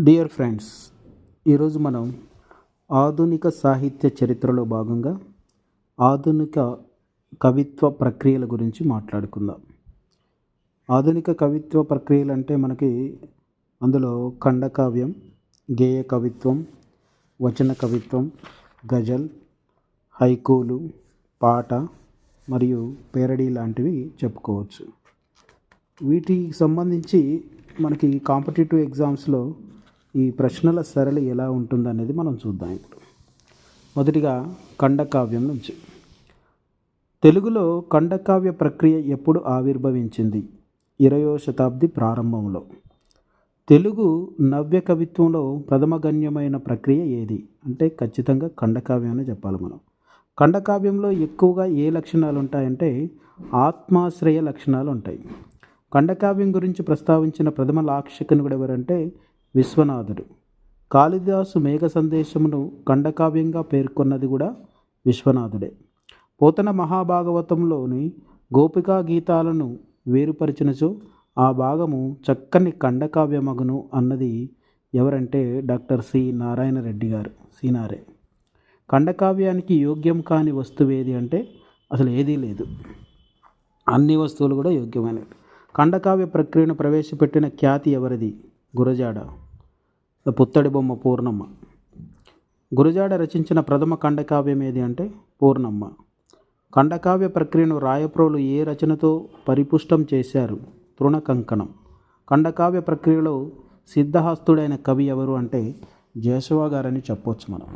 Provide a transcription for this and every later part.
Dear friends ఈరోజు మనం ఆధునిక సాహిత్య చరిత్రలో భాగంగా ఆధునిక కవిత్వ ప్రక్రియల గురించి మాట్లాడుకుందాం. ఆధునిక కవిత్వ ప్రక్రియలు అంటే మనకి అందులో ఖండకావ్యం గేయ కవిత్వం వచన కవిత్వం గజల్ హైకూలు పాట మరియు పేరడీ లాంటివి చెప్పుకోవచ్చు. వీటికి సంబంధించి మనకి కాంపిటేటివ్ ఎగ్జామ్స్లో ఈ ప్రశ్నల సరళి ఎలా ఉంటుందనేది మనం చూద్దాం ఇప్పుడు. మొదటిగా ఖండకావ్యం నుంచి. తెలుగులో ఖండకావ్య ప్రక్రియ ఎప్పుడు ఆవిర్భవించింది? ఇరవయో శతాబ్ది ప్రారంభంలో. తెలుగు నవ్య కవిత్వంలో ప్రథమగణ్యమైన ప్రక్రియ ఏది? అంటే ఖచ్చితంగా ఖండకావ్యం అని చెప్పాలి మనం. ఖండకావ్యంలో ఎక్కువగా ఏ లక్షణాలు ఉంటాయంటే ఆత్మాశ్రయ లక్షణాలు ఉంటాయి. ఖండకావ్యం గురించి ప్రస్తావించిన ప్రథమ లాక్షకునుడు ఎవరంటే విశ్వనాథుడు. కాళిదాసు మేఘ సందేశమును ఖండకావ్యంగా పేర్కొన్నది కూడా విశ్వనాథుడే. పోతన మహాభాగవతంలోని గోపికా గీతాలను వేరుపరిచినచో ఆ భాగము చక్కని ఖండకావ్యమగును అన్నది ఎవరంటే డాక్టర్ సి నారాయణ రెడ్డి గారు సీనారే ఖండకావ్యానికి యోగ్యం కాని వస్తువు ఏది అంటే అసలు ఏదీ లేదు. అన్ని వస్తువులు కూడా యోగ్యమైనవి. ఖండకావ్య ప్రక్రియను ప్రవేశపెట్టిన ఖ్యాతి ఎవరిది? గురజాడ పుత్తడి బొమ్మ పూర్ణమ్మ. గురజాడ రచించిన ప్రథమ ఖండకావ్యం ఏది అంటే పూర్ణమ్మ. ఖండకావ్య ప్రక్రియను రాయప్రోలు ఏ రచనతో పరిపుష్టం చేశారు? తృణకంకణం. ఖండకావ్య ప్రక్రియలో సిద్ధహస్తుడైన కవి ఎవరు అంటే జేసవ గారని చెప్పొచ్చు మనం.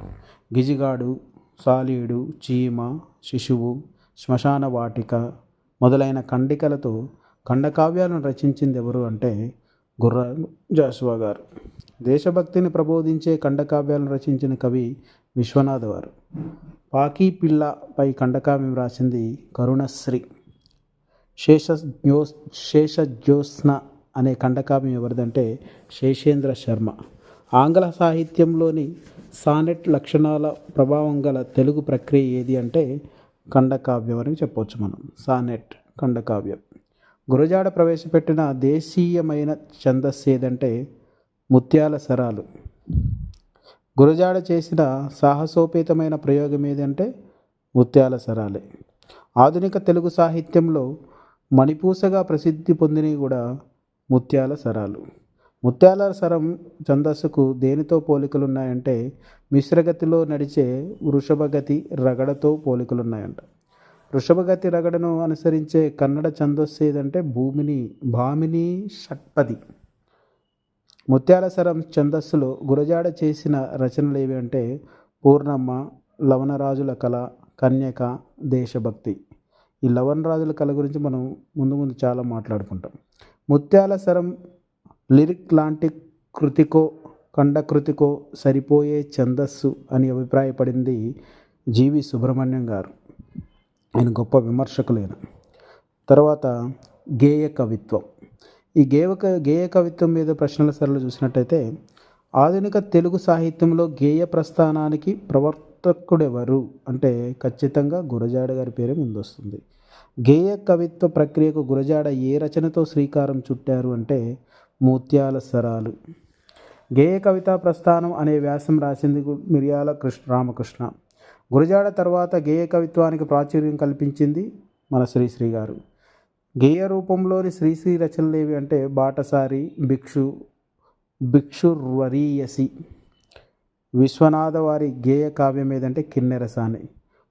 గిజిగాడు సాలీడు చీమ శిశువు శ్మశాన వాటిక మొదలైన ఖండికలతో ఖండకావ్యాలను రచించింది ఎవరు అంటే గుర్రాలు జాషువా గారు. దేశభక్తిని ప్రబోధించే ఖండకావ్యాలను రచించిన కవి విశ్వనాథ్ వారు పాకీ పిల్లపై ఖండకావ్యం రాసింది కరుణశ్రీ. శేష జ్యో శేష జ్యోత్స్న అనే ఖండకావ్యం ఎవరిదంటే శేషేంద్ర శర్మ. ఆంగ్ల సాహిత్యంలోని సానెట్ లక్షణాల ప్రభావం గల తెలుగు ప్రక్రియ ఏది అంటే ఖండకావ్యం అని చెప్పవచ్చు మనం. సానెట్ ఖండకావ్యం. గురజాడ ప్రవేశపెట్టిన దేశీయమైన ఛందస్సు ఏదంటే ముత్యాల సరాలు. గురజాడ చేసిన సాహసోపేతమైన ప్రయోగం ఏదంటే ముత్యాల సరాలే. ఆధునిక తెలుగు సాహిత్యంలో మణిపూసగా ప్రసిద్ధి పొందినవి కూడా ముత్యాల సరాలు. ముత్యాల సరం ఛందస్సుకు దేనితో పోలికలు ఉన్నాయంటే మిశ్రగతిలో నడిచే వృషభగతి రగడతో పోలికలు ఉన్నాయంట వృషభగతి రగడను అనుసరించే కన్నడ ఛందస్సు ఏదంటే భూమిని భామిని షట్పది. ముత్యాల సరం ఛందస్సులో గురజాడ చేసిన రచనలు ఏవి అంటే పూర్ణమ్మ లవణరాజుల కళ కన్యక దేశభక్తి. ఈ లవణరాజుల కళ గురించి మనం ముందు ముందు చాలా మాట్లాడుకుంటాం. ముత్యాల సరం లిరిక్ లాంటి కృతికో ఖండకృతికో సరిపోయే ఛందస్సు అని అభిప్రాయపడింది జీవి సుబ్రహ్మణ్యం గారు. ఆయన గొప్ప విమర్శకులైన. తర్వాత గేయ కవిత్వం. ఈ గేయ గేయ కవిత్వం మీద ప్రశ్నల సరళి చూసినట్టయితే ఆధునిక తెలుగు సాహిత్యంలో గేయ ప్రస్థానానికి ప్రవర్తకుడెవరు? అంటే ఖచ్చితంగా గురజాడ గారి పేరే ముందొస్తుంది. గేయ కవిత్వ ప్రక్రియకు గురజాడ ఏ రచనతో శ్రీకారం చుట్టారు అంటే ముత్యాల సరాలు. గేయ కవితా ప్రస్థానం అనే వ్యాసం రాసింది మిర్యాల మిరియాల కృష్ణ రామకృష్ణ. గురజాడ తర్వాత గేయ కవిత్వానికి ప్రాచుర్యం కల్పించింది మన శ్రీశ్రీ గారు. గేయ రూపంలోని శ్రీశ్రీ రచనలు ఏవి అంటే బాటసారి భిక్షు భిక్షుర్వరీయసి. విశ్వనాథ వారి గేయ కావ్యం ఏదంటే కిన్నెరసాని.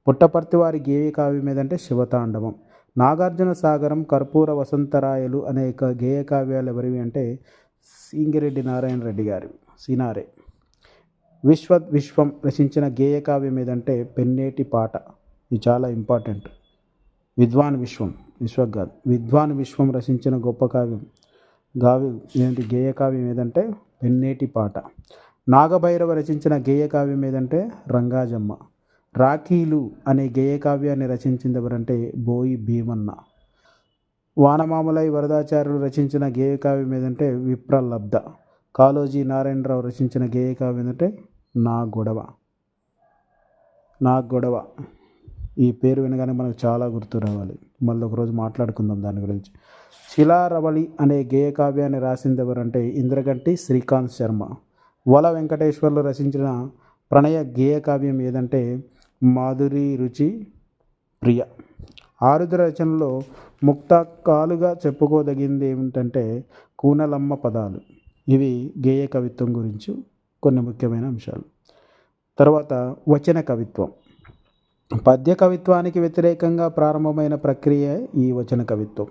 పుట్టపర్తి వారి గేయ కావ్యం ఏదంటే శివతాండవం. నాగార్జున సాగరం కర్పూర వసంతరాయలు అనేక గేయ కావ్యాలు ఎవరివి అంటే సింగిరెడ్డి నారాయణ రెడ్డి గారి సినారే. విశ్వ విశ్వం రచించిన గేయకావ్యం ఏదంటే పెన్నేటి పాట. ఇది చాలా ఇంపార్టెంట్. విద్వాన్ విశ్వం విశ్వ కాదు విద్వాన్ విశ్వం రచించిన గొప్ప కావ్యం గావ్యం ఏంటి గేయకావ్యం ఏదంటే పెన్నేటి పాట. నాగభైరవ రచించిన గేయకావ్యం ఏదంటే రంగాజమ్మ. రాఖీలు అనే గేయకావ్యాన్ని రచించింది ఎవరంటే బోయి భీమన్న. వానమామలై వరదాచార్యులు రచించిన గేయకావ్యం ఏదంటే విప్రలబ్ధ. కాళోజీ నారాయణరావు రచించిన గేయకావ్యం ఏంటంటే నా గొడవ. నా గొడవ. ఈ పేరు వినగానే మనకు చాలా గుర్తు రావాలి. మళ్ళీ ఒకరోజు మాట్లాడుకుందాం దాని గురించి. శిలారవళి అనే గేయ కావ్యాన్ని రాసింది ఎవరంటే ఇంద్రగంటి శ్రీకాంత్ శర్మ. వల వెంకటేశ్వర్లు రచించిన ప్రణయ గేయ కావ్యం ఏదంటే మాధురి రుచి ప్రియ. ఆరుద్ర రచనలో ముక్తాకాలుగా చెప్పుకోదగింది ఏమిటంటే కూనలమ్మ పదాలు. ఇవి గేయ కవిత్వం గురించి. కొన్ని ముఖ్యమైన అంశాలు. తర్వాత వచన కవిత్వం. పద్య కవిత్వానికి వ్యతిరేకంగా ప్రారంభమైన ప్రక్రియ ఈ వచన కవిత్వం.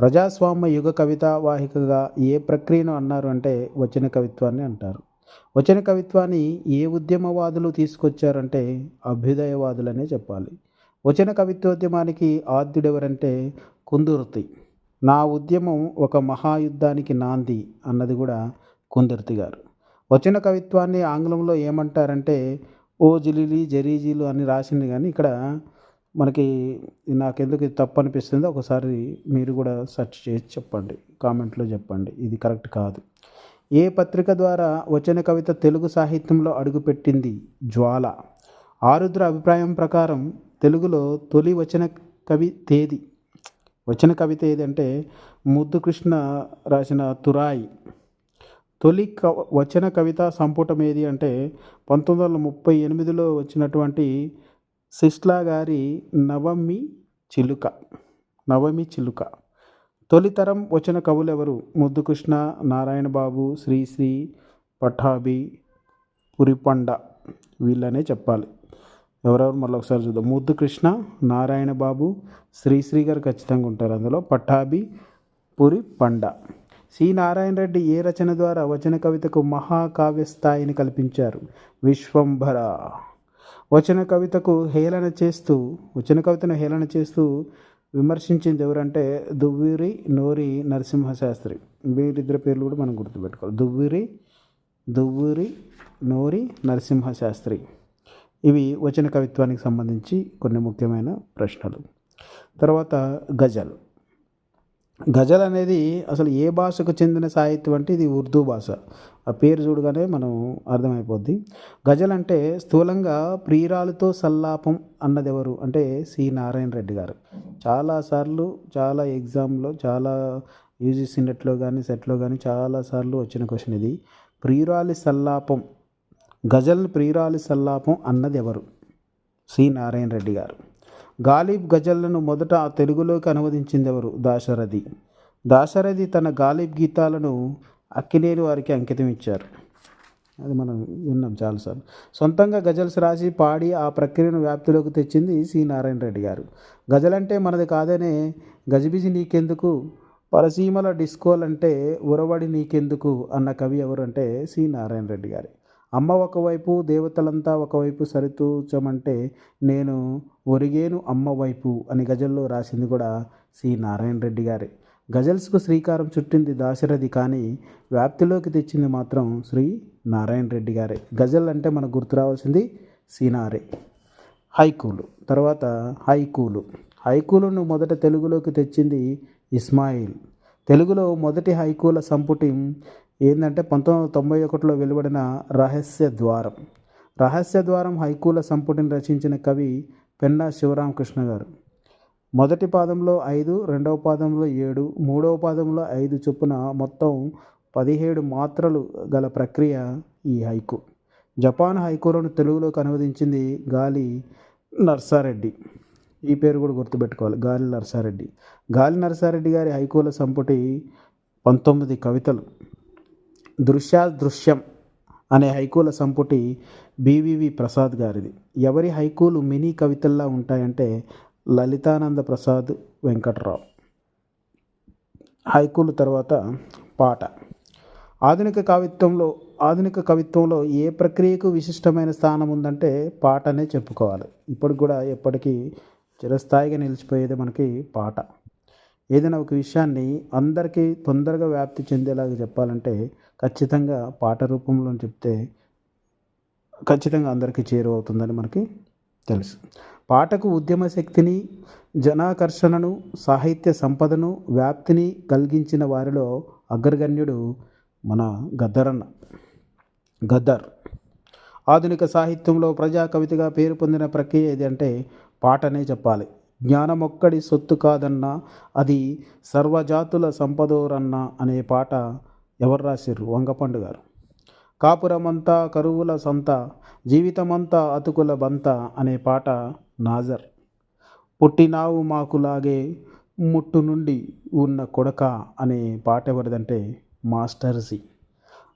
ప్రజాస్వామ్య యుగ కవిత వాహికగా ఏ ప్రక్రియను అన్నారు అంటే వచన కవిత్వాన్ని అంటారు. వచన కవిత్వాన్ని ఏ ఉద్యమవాదులు తీసుకొచ్చారంటే అభ్యుదయవాదులనే చెప్పాలి. వచన కవిత్వోద్యమానికి ఆద్యుడెవరంటే కుందుర్తి. నా ఉద్యమం ఒక మహాయుద్ధానికి నాంది అన్నది కూడా కుందుర్తి గారు. వచన కవిత్వాన్ని ఆంగ్లంలో ఏమంటారంటే ఓ జిలిలి జరీజీలు అని రాసింది. కానీ ఇక్కడ మనకి నాకెందుకు ఇది తప్పు అనిపిస్తుందో ఒకసారి మీరు కూడా సెర్చ్ చేసి చెప్పండి కామెంట్లో చెప్పండి. ఇది కరెక్ట్ కాదు. ఏ పత్రిక ద్వారా వచన కవిత తెలుగు సాహిత్యంలో అడుగుపెట్టింది? జ్వాల. ఆరుద్ర అభిప్రాయం ప్రకారం తెలుగులో తొలి వచన కవి తేదీ. వచన కవిత ఏదంటే ముద్దు కృష్ణ రాసిన తురాయి. తొలి క వచన కవిత సంపుటం ఏది అంటే పంతొమ్మిది వందల ముప్పై ఎనిమిదిలో వచ్చినటువంటి సిస్లా గారి నవమి చిలుక నవమి చిలుక. తొలితరం వచ్చిన కవులు ఎవరు ముద్దుకృష్ణ నారాయణ బాబు శ్రీశ్రీ పఠాభి పురిపండ వీళ్ళనే చెప్పాలి. ఎవరెవరు మళ్ళీ ఒకసారి చూద్దాం. ముద్దు కృష్ణ నారాయణ బాబు శ్రీశ్రీ గారు ఖచ్చితంగా ఉంటారు అందులో. Pattabhi Puripanda C. నారాయణ రెడ్డి ఏ రచన ద్వారా వచన కవితకు మహాకావ్య స్థాయిని కల్పించారు? విశ్వంభర. వచన కవితకు హేళన చేస్తూ వచన కవితను హేళన చేస్తూ విమర్శించింది ఎవరంటే దువ్విరి నోరి నరసింహశాస్త్రి. వీరిద్దరి పేర్లు కూడా మనం గుర్తుపెట్టుకోవాలి. దువ్విరి దువ్వూరి నోరి నరసింహశాస్త్రి. ఇవి వచన కవిత్వానికి సంబంధించి కొన్ని ముఖ్యమైన ప్రశ్నలు. తర్వాత గజల్. గజల్ అనేది అసలు ఏ భాషకు చెందిన సాహిత్యం అంటే ఇది ఉర్దూ భాష. ఆ పేరు చూడగానే మనం అర్థమైపోద్ది. గజల్ అంటే స్థూలంగా ప్రియురాలతో సల్లాపం అన్నది ఎవరు అంటే సి నారాయణ రెడ్డి గారు. చాలాసార్లు చాలా ఎగ్జామ్లో చాలా యూజీసీ నెట్లో కానీ సెట్లో కానీ చాలాసార్లు వచ్చిన క్వశ్చన్ ఇది. ప్రియురాలి సల్లాపం గజల్ ప్రియురాలి సల్లాపం అన్నది ఎవరు సి నారాయణ రెడ్డి గారు. గాలిబ్ గజల్లను మొదట తెలుగులోకి అనువదించింది ఎవరు దాశరథి. దాశరథి తన గాలిబ్ గీతాలను అక్కినేని వారికి అంకితం ఇచ్చారు. అది మనం విన్నాం చాలాసార్లు. సొంతంగా గజల్స్ రాసి పాడి ఆ ప్రక్రియను వ్యాప్తిలోకి తెచ్చింది సి. నారాయణ రెడ్డి గారు. గజలంటే మనది కాదనే గజిబిజి నీకెందుకు? పరసీమల డిస్కోలంటే ఉరవడి నీకెందుకు? అన్న కవి ఎవరు అంటే సి. నారాయణ రెడ్డి గారు. అమ్మ ఒకవైపు దేవతలంతా ఒకవైపు సరితూచమంటే నేను ఒరిగేను అమ్మ వైపు అని గజల్లో రాసింది కూడా సి. నారాయణ రెడ్డి గారే. గజల్స్కు శ్రీకారం చుట్టింది దాశరథి కానీ వ్యాప్తిలోకి తెచ్చింది మాత్రం శ్రీ. నారాయణ రెడ్డి గారే. గజల్ అంటే మనకు గుర్తు రావాల్సింది సీనారే హైకూలు. తర్వాత హైకూలు. హైకూలును మొదట తెలుగులోకి తెచ్చింది ఇస్మాయిల్. తెలుగులో మొదటి హైకూల సంపుటి ఏంటంటే పంతొమ్మిది వందల తొంభై ఒకటిలో వెలువడిన రహస్య ద్వారం. రహస్య ద్వారం హైకూల సంపుటిని రచించిన కవి పెన్నా శివరామకృష్ణ గారు. మొదటి పాదంలో ఐదు రెండవ పాదంలో ఏడు మూడవ పాదంలో ఐదు చొప్పున మొత్తం పదిహేడు మాత్రలు గల ప్రక్రియ ఈ హైకు. జపాన్ హైకూలను తెలుగులోకి అనువదించింది గాలి నర్సారెడ్డి. ఈ పేరు కూడా గుర్తుపెట్టుకోవాలి గాలి నర్సారెడ్డి. గాలి నర్సారెడ్డి గారి హైకూల సంపుటి పంతొమ్మిది కవితలు. దృశ్యాదృశ్యం అనే హైకూల సంపుటి బీవీవి ప్రసాద్ గారిది. ఎవరి హైకూలు మినీ కవితల్లా ఉంటాయంటే లలితానంద ప్రసాద్ వెంకట్రావు. హైకూలు తర్వాత పాట. ఆధునిక కవిత్వంలో ఆధునిక కవిత్వంలో ఏ ప్రక్రియకు విశిష్టమైన స్థానం ఉందంటే పాటనే చెప్పుకోవాలి. ఇప్పటికి కూడా ఎప్పటికీ చిరస్థాయిగా నిలిచిపోయేది మనకి పాట. ఏదైనా ఒక విషయాన్ని అందరికీ తొందరగా వ్యాప్తి చెందేలాగా చెప్పాలంటే ఖచ్చితంగా పాట రూపంలో చెప్తే ఖచ్చితంగా అందరికీ చేరువవుతుందని మనకి తెలుసు. పాటకు ఉద్యమ శక్తిని జనాకర్షణను సాహిత్య సంపదను వ్యాప్తిని కలిగించిన వారిలో అగ్రగణ్యుడు మన గద్దరన్న. గద్దర్. ఆధునిక సాహిత్యంలో ప్రజా కవితగా పేరు పొందిన ప్రక్రియ ఏది అంటే పాటనే చెప్పాలి. జ్ఞానమొక్కడి సొత్తు కాదన్నా అది సర్వజాతుల సంపదోరన్న అనే పాట ఎవరు రాసిర్రు? వంగపండు గారు. కాపురమంతా కరువుల సొంత జీవితమంతా అతుకుల బంత అనే పాట నాజర్. పుట్టినావు మాకులాగే ముట్టు నుండి ఉన్న కొడక అనే పాట ఎవరిదంటే మాస్టర్జీ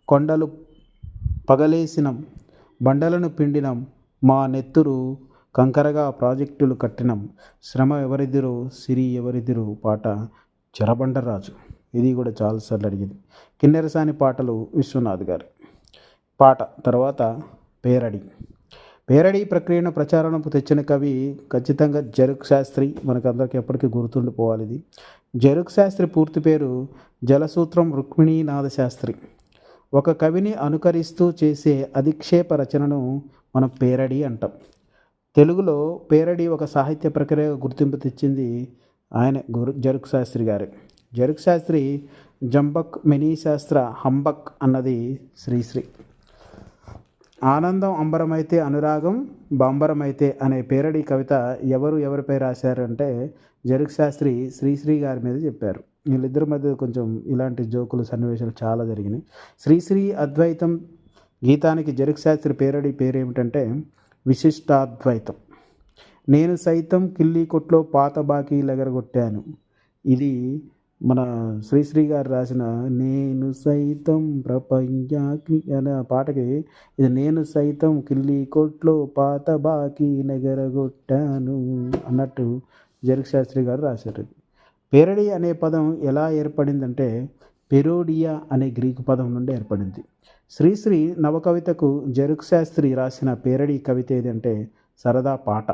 కొండలు పగలేసినం బండలను పిండినం మా నెత్తురు కంకరగా ప్రాజెక్టులు కట్టినం. శ్రమ ఎవరిదిరు సిరి ఎవరిదిరు పాట చెరబండరాజు. ఇది కూడా చాలాసార్లు అడిగింది. కిన్నెరసాని పాటలు విశ్వనాథ్ గారు పాట. తర్వాత పేరడి. పేరడి ప్రక్రియను ప్రచారణకు తెచ్చిన కవి ఖచ్చితంగా జరుక్ శాస్త్రి. మనకందరికి ఎప్పటికీ గుర్తుండిపోవాలి ఇది. జరుక్ శాస్త్రి పూర్తి పేరు జలసూత్రం రుక్మిణీనాథ శాస్త్రి. ఒక కవిని అనుకరిస్తూ చేసే అధిక్షేప రచనను మనం పేరడి అంటాం. తెలుగులో పేరడి ఒక సాహిత్య ప్రక్రియ గుర్తింపు తెచ్చింది ఆయన గురు జరుక్ శాస్త్రి గారు. జరుక్ శాస్త్రి జంబక్ మినీ శాస్త్ర హంబక్ అన్నది శ్రీశ్రీ. ఆనందం అంబరమైతే అనురాగం బాంబరమైతే అనే పేరడి కవిత ఎవరు ఎవరిపై రాశారంటే జరుక్ శాస్త్రి శ్రీశ్రీ గారి మీద చెప్పారు. వీళ్ళిద్దరి మధ్య కొంచెం ఇలాంటి జోకులు సన్నివేశాలు చాలా జరిగినాయి. శ్రీశ్రీ అద్వైతం గీతానికి జరుక్ శాస్త్రి పేరడి పేరు ఏమిటంటే విశిష్టాద్వైతం. నేను సైతం కిల్లి కొట్లో పాత బాకీలు ఎగరగొట్టాను. ఇది మన శ్రీశ్రీ గారు రాసిన నేను సైతం ప్రపంచాగ్ని అనే పాటకి ఇది నేను సైతం కిల్లి కొట్లో పాత బాకీ నగరగొట్టాను అన్నట్టు జరుగు శాస్త్రి గారు రాశారు. పెరడి అనే పదం ఎలా ఏర్పడిందంటే పెరోడియా అనే గ్రీకు పదం నుండి ఏర్పడింది. శ్రీశ్రీ నవకవితకు జరుక్ శాస్త్రి రాసిన పేరడి కవిత ఏదంటే సరదా పాట.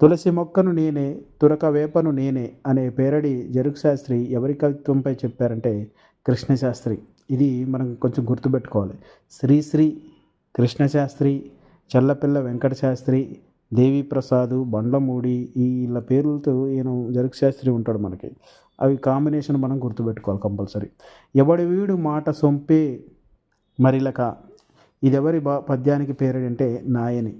తులసి మొక్కను నేనే తురక వేపను నేనే అనే పేరడి జరుక్ శాస్త్రి ఎవరి కవిత్వంపై చెప్పారంటే కృష్ణశాస్త్రి. ఇది మనం కొంచెం గుర్తుపెట్టుకోవాలి. శ్రీశ్రీ కృష్ణశాస్త్రి చల్లపిల్ల వెంకట శాస్త్రి దేవీప్రసాద్ బండ్లమూడి వీళ్ళ పేర్లతో ఈయన జరుక్ శాస్త్రి ఉంటాడు మనకి. అవి కాంబినేషన్ మనం గుర్తుపెట్టుకోవాలి కంపల్సరీ. ఎవడి వీడు మాట సొంపే మరిలక ఇదెవరి బా పద్యానికి పేరేంటే నాయని.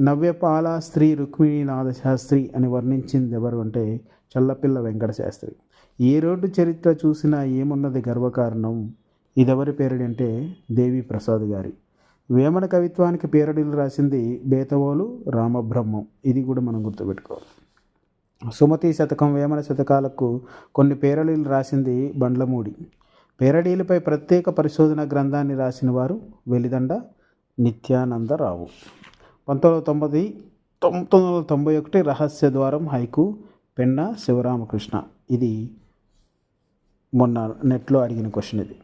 నవ్యపాల స్త్రీ రుక్మిణీనాథ శాస్త్రి అని వర్ణించింది ఎవరు అంటే చల్లపిల్ల వెంకట శాస్త్రి ఏ రోడ్డు చరిత్ర చూసినా ఏమున్నది గర్వకారణం? ఇదెవరి పేరడి దేవి ప్రసాద్ గారి. వేమన కవిత్వానికి పేరడిలు రాసింది బేతవోలు రామబ్రహ్మం. ఇది కూడా మనం గుర్తుపెట్టుకోవాలి. సుమతి శతకం వేమన శతకాలకు కొన్ని పేరడీలు రాసింది బండ్లమూడి. పేరడీలపై ప్రత్యేక పరిశోధన గ్రంథాన్ని రాసిన వారు వెలిదండ నిత్యానందరావు. పంతొమ్మిది వందల తొంభై తొమ్మిది వందల తొంభై ఒకటి రహస్య ద్వారం హైకు పెన్న శివరామకృష్ణ. ఇది మొన్న నెట్లో అడిగిన క్వశ్చన్ ఇది.